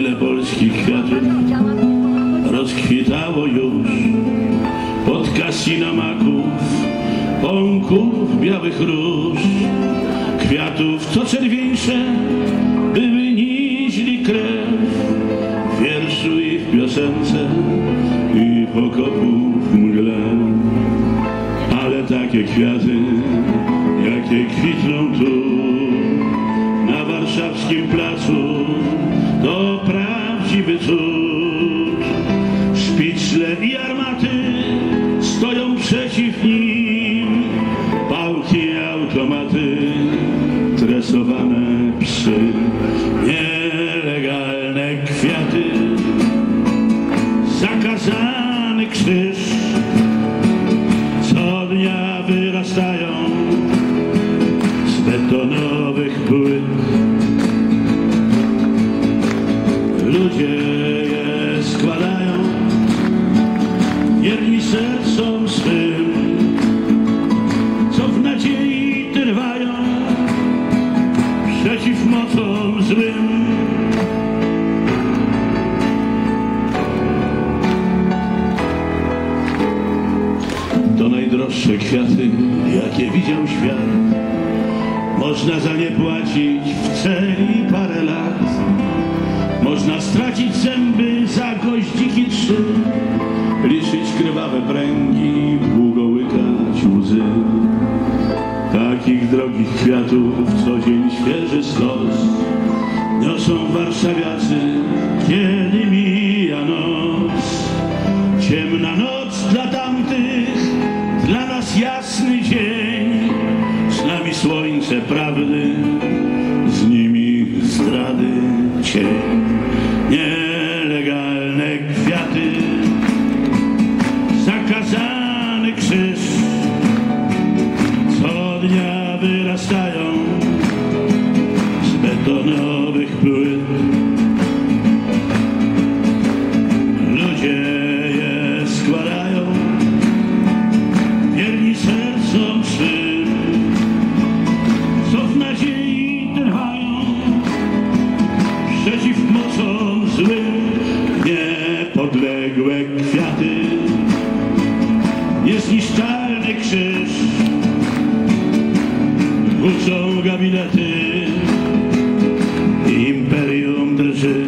Tyle polskich kwiatów rozkwitało już. Pod kasino maków, pąków białych róż, kwiatów co czerwieńsze były niźli krew. W wierszu i w piosence i pokopu w mgle. Ale takie kwiaty, jakie kwitną tu na warszawskim placu, Armaty stoją przeciw nim, pałki automaty, tresowane psy, nielegalne kwiaty, zakazany krzyż, co dnia wyrastają z betonowych płyt. Ludzie swym, co w nadziei trwają przeciw mocom złym. To najdroższe kwiaty, jakie widział świat. Można za nie płacić w celi parę lat. Można stracić zęby za goździki trzy, drogich kwiatów co dzień świeży stos niosą warszawiacy, kiedy mija noc. Ciemna noc dla tamtych, dla nas jasny dzień, z nami słońce prawdy, z nimi zdrady cień. Złym. Niepodległe kwiaty, niezniszczalny krzyż, budzą gabinety, imperium drży.